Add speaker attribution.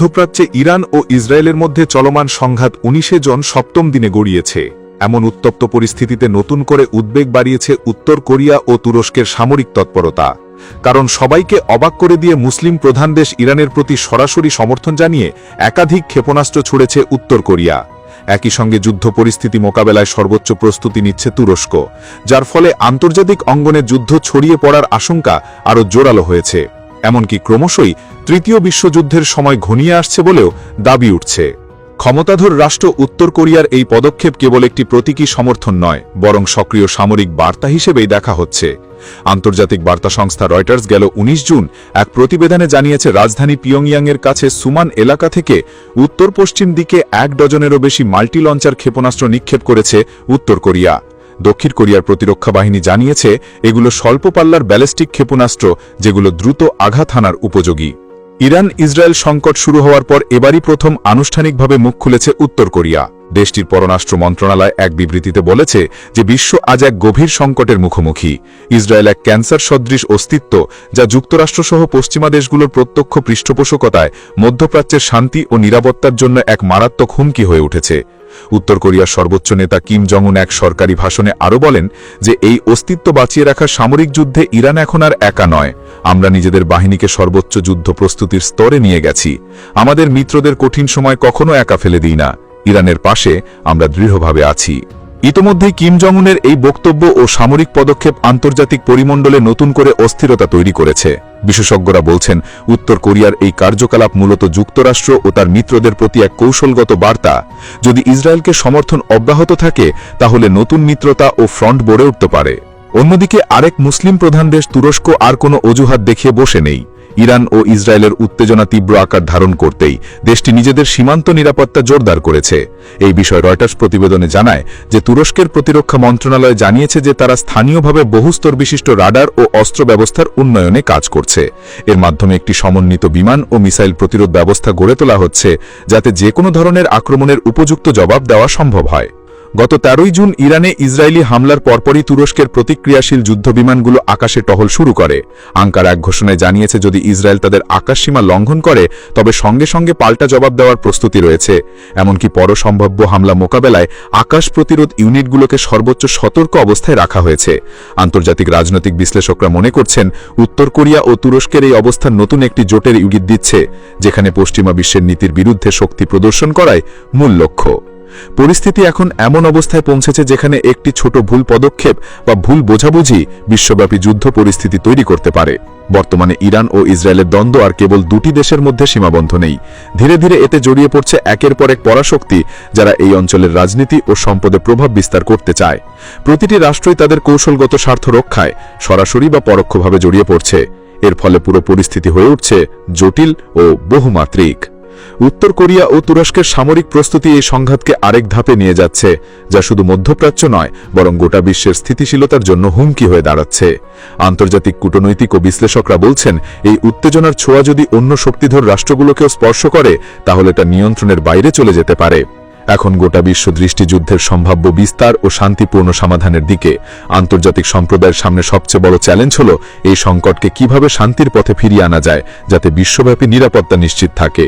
Speaker 1: মধ্যপ্রাচ্যে ইরান ও ইসরায়েলের মধ্যে চলমান সংঘাত উনিশে জন সপ্তম দিনে গড়িয়েছে। এমন উত্তপ্ত পরিস্থিতিতে নতুন করে উদ্বেগ বাড়িয়েছে উত্তর কোরিয়া ও তুরস্কের সামরিক তৎপরতা। কারণ সবাইকে অবাক করে দিয়ে মুসলিম প্রধান দেশ ইরানের প্রতি সরাসরি সমর্থন জানিয়ে একাধিক ক্ষেপণাস্ত্র ছুড়েছে উত্তর কোরিয়া। একই সঙ্গে যুদ্ধ পরিস্থিতি মোকাবেলায় সর্বোচ্চ প্রস্তুতি নিচ্ছে তুরস্ক, যার ফলে আন্তর্জাতিক অঙ্গনে যুদ্ধ ছড়িয়ে পড়ার আশঙ্কা আরও জোরালো হয়েছে। এমনকি ক্রমশই তৃতীয় বিশ্বযুদ্ধের সময় ঘনিয়ে আসছে বলেও দাবি উঠছে। ক্ষমতাধর রাষ্ট্র উত্তর কোরিয়ার এই পদক্ষেপ কেবল একটি প্রতীকী সমর্থন নয়, বরং সক্রিয় সামরিক বার্তা হিসেবেই দেখা হচ্ছে। আন্তর্জাতিক বার্তা সংস্থা রয়টার্স গেল ১৯ জুন এক প্রতিবেদনে জানিয়েছে, রাজধানী পিয়ংইয়াংয়ের কাছে সুমান এলাকা থেকে উত্তর পশ্চিম দিকে এক ডজনেরও বেশি মাল্টি লঞ্চার ক্ষেপণাস্ত্র নিক্ষেপ করেছে উত্তর কোরিয়া। দক্ষিণ কোরিয়ার প্রতিরক্ষা বাহিনী জানিয়েছে, এগুলো স্বল্প পাল্লার ব্যালিস্টিক ক্ষেপণাস্ত্র যেগুলো দ্রুত আঘাত হানার উপযোগী। ইরান ইসরায়েল সংকট শুরু হওয়ার পর এবারই প্রথম আনুষ্ঠানিকভাবে মুখ খুলেছে উত্তর কোরিয়া। দেশটির পররাষ্ট্র মন্ত্রণালয় এক বিবৃতিতে বলেছে যে বিশ্ব আজ এক গভীর সংকটের মুখোমুখি। ইসরায়েল এক ক্যান্সার সদৃশ অস্তিত্ব যা যুক্তরাষ্ট্রসহ পশ্চিমা দেশগুলোর প্রত্যক্ষ পৃষ্ঠপোষকতায় মধ্যপ্রাচ্যের শান্তি ও নিরাপত্তার জন্য এক মারাত্মক হুমকি হয়ে উঠেছে। উত্তর কোরিয়ার সর্বোচ্চ নেতা কিম জং উন এক সরকারি ভাষণে আরও বলেন যে এই অস্তিত্ব বাঁচিয়ে রাখার সামরিক যুদ্ধে ইরান এখন আর একা নয়। আমরা নিজেদের বাহিনীকে সর্বোচ্চ যুদ্ধ প্রস্তুতির স্তরে নিয়ে গেছি। আমাদের মিত্রদের কঠিন সময় কখনো একা ফেলে দিই না। ইরানের পাশে আমরা দৃঢ়ভাবে আছি। ইতোমধ্যেই কিম জং উনের এই বক্তব্য ও সামরিক পদক্ষেপ আন্তর্জাতিক পরিমণ্ডলে নতুন করে অস্থিরতা তৈরি করেছে। বিশেষজ্ঞরা বলছেন, উত্তর কোরিয়ার এই কার্যকলাপ মূলত যুক্তরাষ্ট্র ও তার মিত্রদের প্রতি এক কৌশলগত বার্তা। যদি ইসরায়েলকে সমর্থন অব্যাহত থাকে, তাহলে নতুন মিত্রতা ও ফ্রন্ট গড়ে উঠতে পারে। অন্যদিকে আরেক মুসলিম প্রধান দেশ তুরস্ক আর কোনো অজুহাত দেখিয়ে বসে নেই। ইরান ও ইসরায়েলের উত্তেজনা তীব্র আকার ধারণ করতেই দেশটি নিজেদের সীমান্ত নিরাপত্তা জোরদার করেছে। এই বিষয়ে রয়টার্স প্রতিবেদনে জানায় যে, তুরস্কের প্রতিরক্ষা মন্ত্রণালয় জানিয়েছে যে, তারা স্থানীয়ভাবে বহুস্তর বিশিষ্ট রাডার ও অস্ত্র ব্যবস্থার উন্নয়নে কাজ করছে। এর মাধ্যমে একটি সমন্বিত বিমান ও মিসাইল প্রতিরোধ ব্যবস্থা গড়ে তোলা হচ্ছে, যাতে যে কোনো ধরনের আক্রমণের উপযুক্ত জবাব দেওয়া সম্ভব হয়। গত তেরোই জুন ইরানে ইসরায়েলি হামলার পরপরই তুরস্কের প্রতিক্রিয়াশীল যুদ্ধবিমানগুলো আকাশে টহল শুরু করে। আঙ্কার এক ঘোষণায় জানিয়েছে, যদি ইসরায়েল তাদের আকাশসীমা লঙ্ঘন করে, তবে সঙ্গে সঙ্গে পাল্টা জবাব দেওয়ার প্রস্তুতি রয়েছে। এমনকি পরসম্ভাব্য হামলা মোকাবেলায় আকাশ প্রতিরোধ ইউনিটগুলোকে সর্বোচ্চ সতর্ক অবস্থায় রাখা হয়েছে। আন্তর্জাতিক রাজনৈতিক বিশ্লেষকরা মনে করছেন, উত্তর কোরিয়া ও তুরস্কের এই অবস্থান নতুন একটি জোটের ইঙ্গিত দিচ্ছে, যেখানে পশ্চিমা বিশ্বের নীতির বিরুদ্ধে শক্তি প্রদর্শন করায় মূল লক্ষ্য। পরিস্থিতি এখন এমন অবস্থায় পৌঁছেছে যেখানে একটি ছোট ভুল পদক্ষেপ বা ভুল বোঝাবুঝি বিশ্বব্যাপী যুদ্ধ পরিস্থিতি তৈরি করতে পারে। বর্তমানে ইরান ও ইসরায়েলের দ্বন্দ্ব আর কেবল দুটি দেশের মধ্যে সীমাবদ্ধ নেই। ধীরে ধীরে এতে জড়িয়ে পড়ছে একের পর এক পরাশক্তি যারা এই অঞ্চলের রাজনীতি ও সম্পদে প্রভাব বিস্তার করতে চায়। প্রতিটি রাষ্ট্রই তাদের কৌশলগত স্বার্থ রক্ষায় সরাসরি বা পরোক্ষভাবে জড়িয়ে পড়ছে। এর ফলে পুরো পরিস্থিতি হয়ে উঠছে জটিল ও বহুমাত্রিক। উত্তর কোরিয়া ও তুরস্কের সামরিক প্রস্তুতি এই সংঘাতকে আরেক ধাপে নিয়ে যাচ্ছে, যা শুধু মধ্যপ্রাচ্য নয়, বরং গোটা বিশ্বের স্থিতিশীলতার জন্য হুমকি হয়ে দাঁড়াচ্ছে। আন্তর্জাতিক কূটনৈতিক ও বিশ্লেষকরা বলছেন, এই উত্তেজনার ছোঁয়া যদি অন্য শক্তিধর রাষ্ট্রগুলোকেও স্পর্শ করে, তাহলে তা নিয়ন্ত্রণের বাইরে চলে যেতে পারে। এখন গোটা বিশ্ব দৃষ্টিযুদ্ধের সম্ভাব্য বিস্তার ও শান্তিপূর্ণ সমাধানের দিকে আন্তর্জাতিক সম্প্রদায়ের সামনে সবচেয়ে বড় চ্যালেঞ্জ হল, এই সংকটকে কীভাবে শান্তির পথে ফিরিয়ে আনা যায়, যাতে বিশ্বব্যাপী নিরাপত্তা নিশ্চিত থাকে।